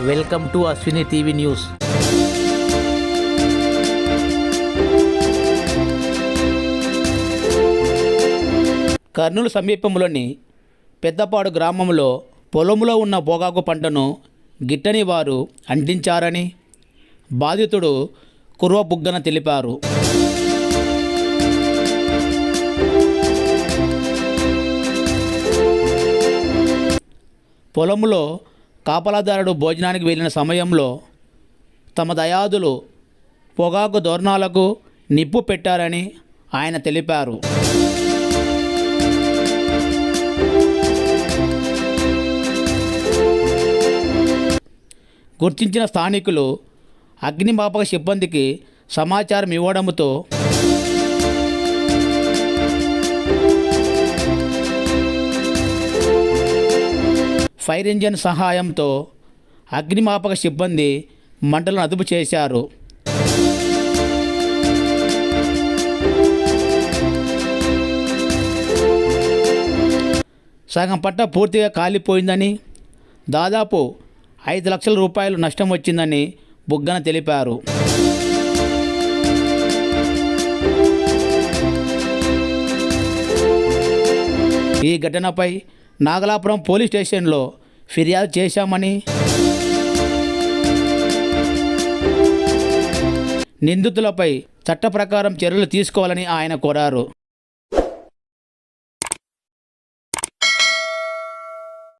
Welcome to Ashwini TV news. Kurnool సమీపంలోని పెద్దపాడు గ్రామంలో పొలంలో ఉన్న పొగాకు పంటను గిట్టని వారు అంటించారని బాధితుడు కుర్వబుగ్గన తెలిపారు. పొలంలో కాపలాదారుడు భోజనానికి వెళ్ళిన సమయంలో తమ దయాదులు పొగాకు దోరణాలకు నిప్పు పెట్టారని ఆయన తెలిపారు. గుర్తించిన స్థానికులు అగ్నిమాపక సిబ్బందికి సమాచారం ఇవ్వడంతో ఫైర్ ఇంజిన్ సహాయంతో అగ్నిమాపక సిబ్బంది మంటలను అదుపు చేశారు. సగం పట్ట పూర్తిగా కాలిపోయిందని దాదాపు ఐదు లక్షల రూపాయలు నష్టం వచ్చిందని బుగ్గన తెలిపారు. ఈ ఘటనపై నాగలాపురం పోలీస్ స్టేషన్లో ఫిర్యాదు చేశామని నిందితులపై చట్ట ప్రకారం చర్యలు తీసుకోవాలని ఆయన కోరారు.